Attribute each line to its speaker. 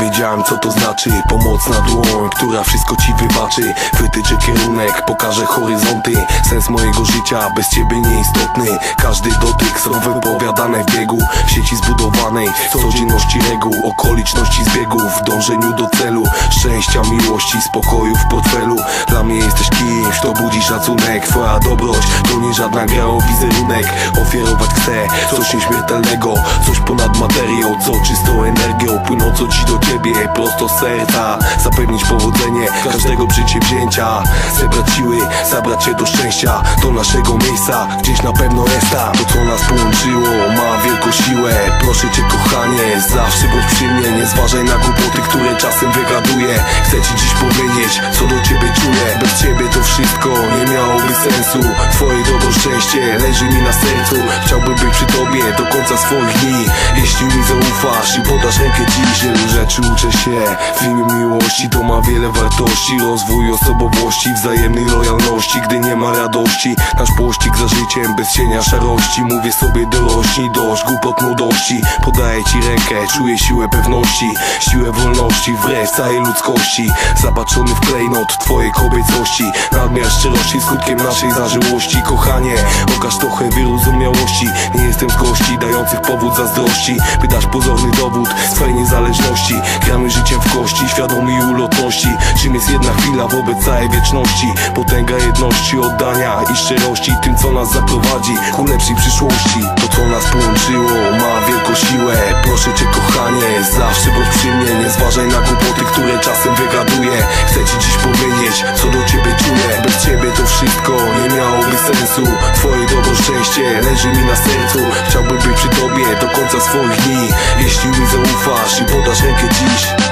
Speaker 1: wiedziałem co to znaczy Pomocna dłoń, która wszystko ci wybaczy. Wytyczy kierunek, pokaże horyzonty. Sens mojego życia bez ciebie nieistotny. Każdy dotyk są wypowiadane w biegu W sieci zbudowanej, codzienności reguł Okoliczności zbiegów, w dążeniu do celu. Szczęścia, miłości, spokoju w portfelu. Dla mnie jesteś kimś, kto budzi szacunek. Twoja dobroć to nie żadna gra o wizerunek. Ofiarować chcę coś nieśmiertelnego Coś ponad materią, co czystą energią Płynącą ci do ciebie prosto z serca. Zapewnić powodzenie każdego przedsięwzięcia. Zebrać siły, zabrać się do szczęścia. Do naszego miejsca, gdzieś na pewno jest tam To co nas połączyło ma wielką siłę. Proszę cię kochanie, zawsze bądź przy mnie. Nie zważaj na głupoty, które czasem wygaduję Chcę ci dziś powiedzieć, co do ciebie czuję. Bez ciebie to wszystko nie miałoby sensu. Twoje dobro szczęście leży mi na sercu. Chciałbym być przy tobie do końca swoich dni. Jeśli mi zaufasz i podasz rękę dziś Wielu rzeczy uczę się. W imię miłości To ma wiele wartości. Rozwój osobowości, wzajemnej lojalności. Gdy nie ma radości Nasz pościg za życiem bez cienia szarości. Mówię sobie dorośnij, dość głupot młodości. Podaję ci rękę, czuję siłę pewności. Siłę wolności wbrew całej ludzkości. Zapatrzony w klejnot twojej kobiecości. Nadmiar szczerości skutkiem naszej zażyłości Kochanie, okaż trochę wyrozumiałości. Nie jestem z gości dających powód zazdrości. By dać pozorny dowód swej niezależności. Gramy życiem w kości, świadomi ulotności. Czym jest jedna chwila wobec całej wieczności? Potęga jedności, oddania i szczerości Tym co nas zaprowadzi ku lepszej przyszłości. To co nas połączyło ma wielką siłę. Proszę cię kochanie, zawsze bądź przy mnie. Nie zważaj na szczęście leży mi na sercu. Chciałbym być przy tobie do końca swoich dni. Jeśli mi zaufasz i podasz rękę dziś